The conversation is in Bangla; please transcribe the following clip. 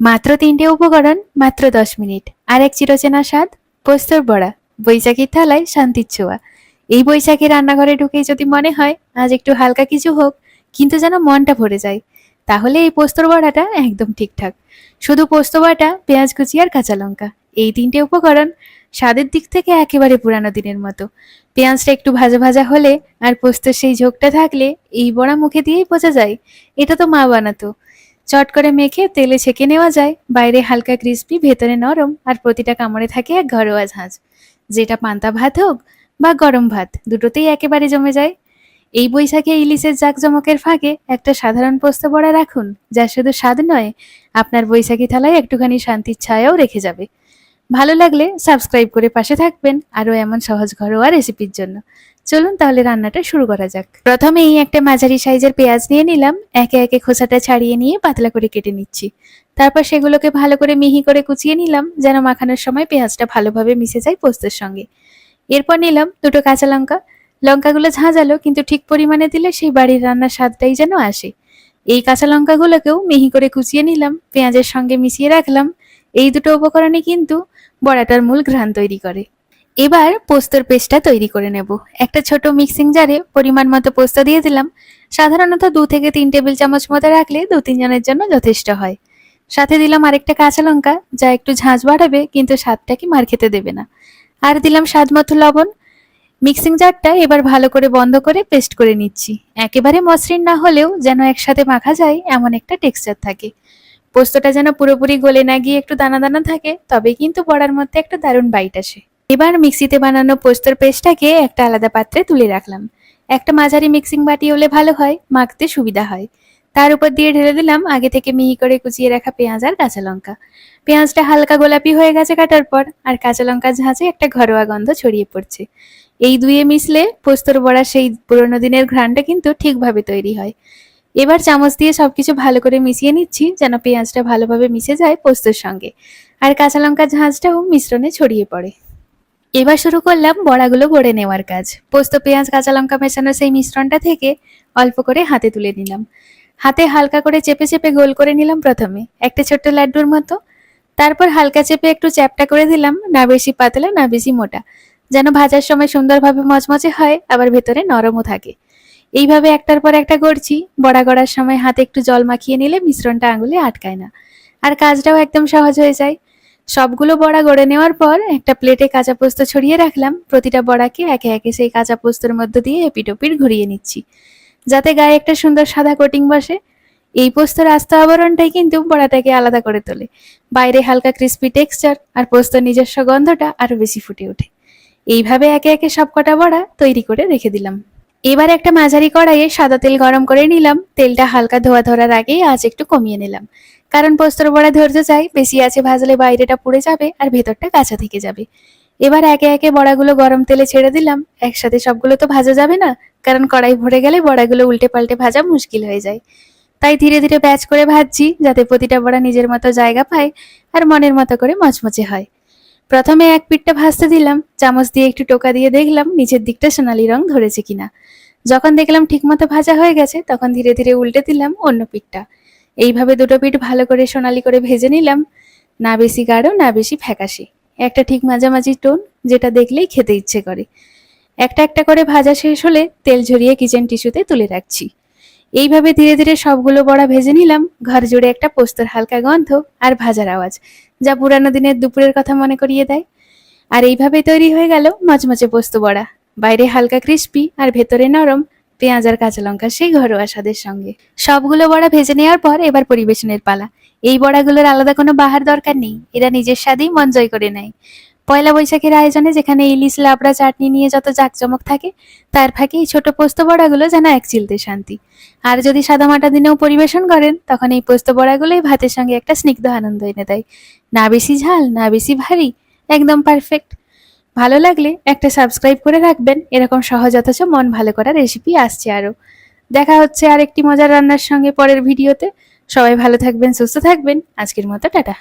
মাত্র তিনটে উপকরণ, মাত্র দশ মিনিট। আর এক চিরচেনা স্বাদ, পোস্তর বড়া, বৈশাখীর থালায় শান্তির ছোঁয়া। এই বৈশাখী রান্নাঘরে ঢুকেই যদি মনে হয়, আজ একটু হালকা কিছু হোক, কিন্তু যেন মনটা ভরে যায়, তাহলে এই পোস্তর বড়াটা একদম ঠিকঠাক। শুধু পোস্ত বাটা, পেঁয়াজ কুচি আর কাঁচা লঙ্কা। এই তিনটে উপকরণ স্বাদের দিক থেকে একেবারে পুরানো দিনের মতো। পেঁয়াজটা একটু ভাজা ভাজা হলে আর পোস্তর সেই ঝোঁকটা থাকলে এই বড়া মুখে দিয়েই বোঝা যায়, এটা তো মা বানাতো। চট করে মেখে তেলে ছেঁকে নেওয়া যায়। বাইরে হালকা ক্রিস্পি ভেতরে নরম আর প্রতিটা কামড়ে থাকে এক ঘরোয়া ঝাঁজ। যেটা পান্তা ভাত হোক বা গরম ভাত, দুটোতেই একেবারে জমে যায়। এই বৈশাখে ইলিশের জাকজমকের ফাঁকে একটা সাধারণ পোস্ত বড়া রাখুন, যা শুধু স্বাদ নয়, আপনার বৈশাখী থালায় একটুখানি শান্তির ছায়াও রেখে যাবে। ভালো লাগলে সাবস্ক্রাইব করে পাশে থাকবেন আরও এমন সহজ ঘরোয়া রেসিপির জন্য। চলুন তাহলে রান্নাটা শুরু করা যাক। প্রথমেই একটা মাঝারি সাইজের পেঁয়াজ নিয়ে নিলাম। একে একে খোসাটা ছাড়িয়ে নিয়ে পাতলা করে কেটে নিচ্ছি। তারপর সেগুলোকে ভালো করে মিহি করে কুচিয়ে নিলাম, যেন মাখানোর সময় পেঁয়াজটা ভালোভাবে মিশে যায় পোস্তের সঙ্গে। এরপর নিলাম দুটো কাঁচা লঙ্কা। লঙ্কাগুলো ঝাঁঝালো, কিন্তু ঠিক পরিমাণে দিলে সেই বাড়ির রান্নার স্বাদটাই যেন আসে। এই কাঁচা লঙ্কাগুলোকেও মিহি করে কুচিয়ে নিলাম, পেঁয়াজের সঙ্গে মিশিয়ে রাখলাম। এই দুটো উপকরণে কিন্তু বড়াটার মূল ঘ্রাণ তৈরি করে। এবার পোস্তর পেস্টটা তৈরি করে নেব। একটা ছোট মিক্সিং জারে পরিমাণ মতো পোস্ত দিয়ে দিলাম। সাধারণত দু থেকে তিন টেবিল চামচ মতো রাখলে দু তিনজনের জন্য যথেষ্ট হয়। সাথে দিলাম আরেকটা কাঁচা লঙ্কা, যা একটু ঝাঁঝ বাড়াবে, কিন্তু স্বাদটাকে মার খেতে দেবে না। আর দিলাম স্বাদ মতো লবণ। মিক্সিং জারটা এবার ভালো করে বন্ধ করে পেস্ট করে নিচ্ছি। একেবারে মসৃণ না হলেও যেন একসাথে মাখা যায়, এমন একটা টেক্সচার থাকে। পোস্তটা যেন পুরোপুরি গলে না গিয়ে একটু দানা দানা থাকে তবে কিন্তু বড়ার মধ্যে একটা দারুণ বাইট আসে। এবার মিক্সিতে বানানো পোস্তর পেস্টটাকে একটা আলাদা পাত্রে তুলে রাখলাম। একটা মাঝারি মিক্সিং বাটি হলে ভালো হয়, মাখতে সুবিধা হয়। তার উপর দিয়ে ঢেলে দিলাম আগে থেকে মিহি করে কুচিয়ে রাখা পেঁয়াজ আর কাঁচা লঙ্কা। পেঁয়াজটা হালকা গোলাপি হয়ে গেছে কাটার পর, আর কাঁচা লঙ্কা ঝাঁঝে একটা ঘরোয়া গন্ধ ছড়িয়ে পড়ছে। এই দুয়ে মিশলে পোস্তর বড়া সেই পুরোনো দিনের ঘ্রাণটা কিন্তু ঠিকভাবে তৈরি হয়। এবার চামচ দিয়ে সবকিছু ভালো করে মিশিয়ে নিচ্ছি যেন পেঁয়াজটা ভালোভাবে মিশে যায় পোস্তর সঙ্গে। আর কাঁচা লঙ্কার ঝাঁঝটাও মিশ্রণে ছড়িয়ে পড়ে। এবার শুরু করলাম বড়াগুলো গড়ে নেওয়ার কাজ। পোস্ত, পেঁয়াজ, কাঁচা লঙ্কা মেশানো সেই মিশ্রণটা থেকে অল্প করে হাতে তুলে নিলাম। হাতে হালকা করে চেপে চেপে গোল করে নিলাম প্রথমে, একটা ছোট্ট লাড্ডুর মতো। তারপর হালকা চেপে একটু চ্যাপটা করে দিলাম, না বেশি পাতলা, না বেশি মোটা। যেন ভাজার সময় সুন্দরভাবে মচমচে হয়, আবার ভেতরে নরমও থাকে। এইভাবে একটার পর একটা করছি বড়া গড়ার সময় হাতে একটু জল মাখিয়ে নিলে মিশ্রণটা আঙুলে আটকায় না। আর কাজটাও একদম সহজ হয়ে যায়। সবগুলো বড়া গড়ে নেওয়ার পর একটা প্লেটে কাঁচা পোস্ত ছড়িয়ে রাখলাম। প্রতিটা বড়াকে একে একে সেই কাঁচা পোস্তর মধ্য দিয়ে এপিটোপিট ঘুরিয়ে নিচ্ছি। যাতে গায়ে একটা সুন্দর সাদা কোটিং বসে। এই পোস্তর আস্ত আবরণটাই কিন্তু বড়াটাকে আলাদা করে তোলে। বাইরে হালকা ক্রিস্পি টেক্সচার আর পোস্তর নিজস্ব গন্ধটা আরও বেশি ফুটে ওঠে। এইভাবে একে একে সব কটা বড়া তৈরি করে রেখে দিলাম। এবার একটা মাঝারি কড়াইয়ে সাদা তেল গরম করে নিলাম। তেলটা হালকা ধোয়া ধরার আগেই আজ একটু কমিয়ে নিলাম। কারণ পোস্তর বড়া ধৈর্য চাই, বেশি আছে ভাজলে বাইরেটা পুড়ে যাবে আর ভেতরটা কাঁচা থেকে যাবে। এবার একে একে বড়াগুলো গরম তেলে ছেড়ে দিলাম। একসাথে সবগুলো তো ভাজা যাবে না, কারণ কড়াই ভরে গেলে বড়াগুলো উল্টে পাল্টে ভাজা মুশকিল হয়ে যায়। তাই ধীরে ধীরে ব্যাচ করে ভাজছি, যাতে প্রতিটা বড়া নিজের মতো জায়গা পায় আর মনের মতো করে মচমচে হয়। প্রথমে এক পিঠটা ভাজতে দিলাম, চামচ দিয়ে একটু টোকা দিয়ে দেখলাম নিচের দিকটা সোনালি রং ধরেছে কিনা। যখন দেখলাম ঠিকমতো ভাজা হয়ে গেছে, তখন ধীরে ধীরে উল্টে দিলাম অন্য পিঠটা। এইভাবে দুটো পিঠ ভালো করে সোনালি করে ভেজে নিলাম। না বেশি গাঢ়, না বেশি ফ্যাকাশে। একটা ঠিক মাঝামাঝি টোন, যেটা দেখলেই খেতে ইচ্ছে করে। একটা একটা করে ভাজা শেষ হলে তেল ঝরিয়ে কিচেন টিস্যুতে তুলে রাখছি। এইভাবে ধীরে ধীরে সবগুলো বড়া ভেজে নিলাম। ঘর জুড়ে একটা পোস্তর হালকা গন্ধ আর ভাজার আওয়াজ, যা পুরানো দিনের দুপুরের কথা মনে করিয়ে দেয়। আর এইভাবে তৈরি হয়ে গেল মচমচে পোস্ত বড়া। বাইরে হালকা ক্রিস্পি আর ভেতরে নরম পেঁয়াজ আর কাঁচা লঙ্কা সেই ঘরোয়া স্বাদের সঙ্গে। সবগুলো বড়া ভেজে নেওয়ার পর এবার পরিবেশনের পালা। এই বড়াগুলোর আলাদা কোনো বাহার দরকার নেই, এরা নিজের স্বাদেই মন জয় করে নেয়। পয়লা বৈশাখের আয়োজনে যেখানে ইলিশ, লাবড়া, চাটনি নিয়ে যত জাঁকজমক থাকে, তার ফাঁকে এই ছোট পোস্ত বড়াগুলো যেন এক চিলতে শান্তি। আর যদি সাদামাটা দিনেও পরিবেশন করেন, তখন এই পোস্ত বড়াগুলোই ভাতের সঙ্গে একটা স্নিগ্ধ আনন্দ এনে দেয়। না বেশি ঝাল, না বেশি ভারী, একদম পারফেক্ট ভালো লাগলে একটা সাবস্ক্রাইব করে রাখবেন। এরকম সহজ অথচ মন ভালো করা রেসিপি আসছে আরও দেখা হচ্ছে আর একটি মজার রান্নার সঙ্গে পরের ভিডিওতে সবাই ভালো থাকবেন, সুস্থ থাকবেন। আজকের মতো, টাটা।